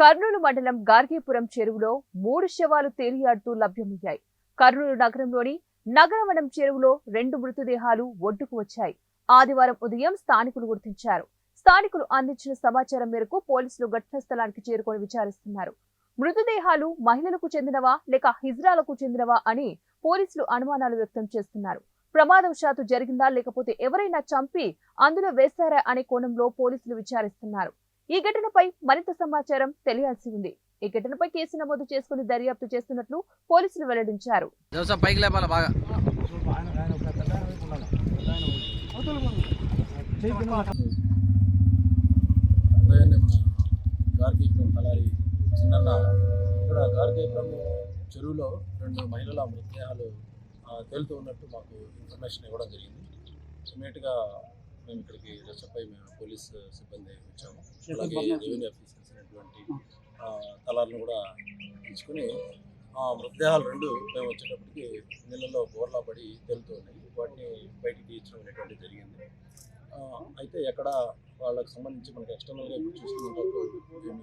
కర్నూలు మండలం గార్గీపురం చెరువులో మూడు శవాలు తేలియాడుతూ లభ్యమయ్యాయి. కర్నూలు నగరంలోని నగరవనం చెరువులో రెండు మృతదేహాలు ఒడ్డుకు వచ్చాయి. ఆదివారం ఉదయం స్థానికులు గుర్తించారు. స్థానికులు అందించిన సమాచారం మేరకు పోలీసులు ఘటనా స్థలానికి చేరుకొని విచారిస్తున్నారు. మృతదేహాలు మహిళలకు చెందినవా లేక హిజ్రాలకు చెందినవా అని పోలీసులు అనుమానాలు వ్యక్తం చేస్తున్నారు. ప్రమాదవశాత్తు జరిగిందా లేకపోతే ఎవరైనా చంపి అందులో వేశారా అనే కోణంలో పోలీసులు విచారిస్తున్నారు. ఈ ఘటనపై మరింత సమాచారం తెలియాల్సి ఉంది. ఈ ఘటనపై కేసు నమోదు చేసుకుని దర్యాప్తు చేస్తున్నట్లు పోలీసులు వెల్లడించారు. ఇక్కడ గార్గీపురం చెరువులో రెండు మహిళల మృతదేహాలు ఆ, తేలుతూ ఉన్నట్టు మాకు ఇన్ఫర్మేషన్ ఇవ్వడం జరిగింది. ఇమీడియట్గా మేము ఇక్కడికి రెస్టపై మేము పోలీస్ సిబ్బంది వచ్చాము. అలాగే రెవెన్యూ ఆఫీసర్స్ అయినటువంటి తలాలను కూడా తీసుకుని ఆ మృతదేహాలు రెండు మేము వచ్చేటప్పటికి నీళ్ళలో బోర్లా పడి తేలుతూ ఉన్నాయి. వాటిని బయటికి తీయించడం అనేటువంటి జరిగింది. అయితే ఎక్కడ వాళ్ళకి సంబంధించి మనకి ఎక్స్టర్నల్గా ఇప్పుడు చూస్తున్నప్పుడు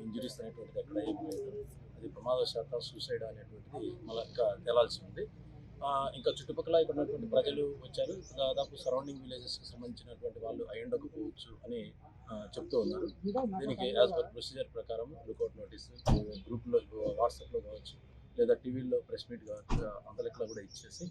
ఇంజరీస్ అనేటువంటిది ఎక్కడ ఏం లేదు. అది ప్రమాదశాతం సూసైడ్ అనేటువంటిది మళ్ళీ ఇంకా తేలాల్సి ఉంది. ఇంకా చుట్టుపక్కల ఇక్కడ ఉన్నటువంటి ప్రజలు వచ్చారు. దాదాపు సరౌండింగ్ విలేజెస్కి సంబంధించినటువంటి వాళ్ళు అయి ఉండకపోవచ్చు అని చెప్తూ ఉన్నారు. దీనికి యాజ్ పర్ ప్రొసీజర్ ప్రకారం లుకౌట్ నోటీస్ గ్రూప్లో వాట్సాప్లో కావచ్చు లేదా టీవీలో ప్రెస్ మీట్ కావచ్చు అంతలెక్కలో కూడా ఇచ్చేసి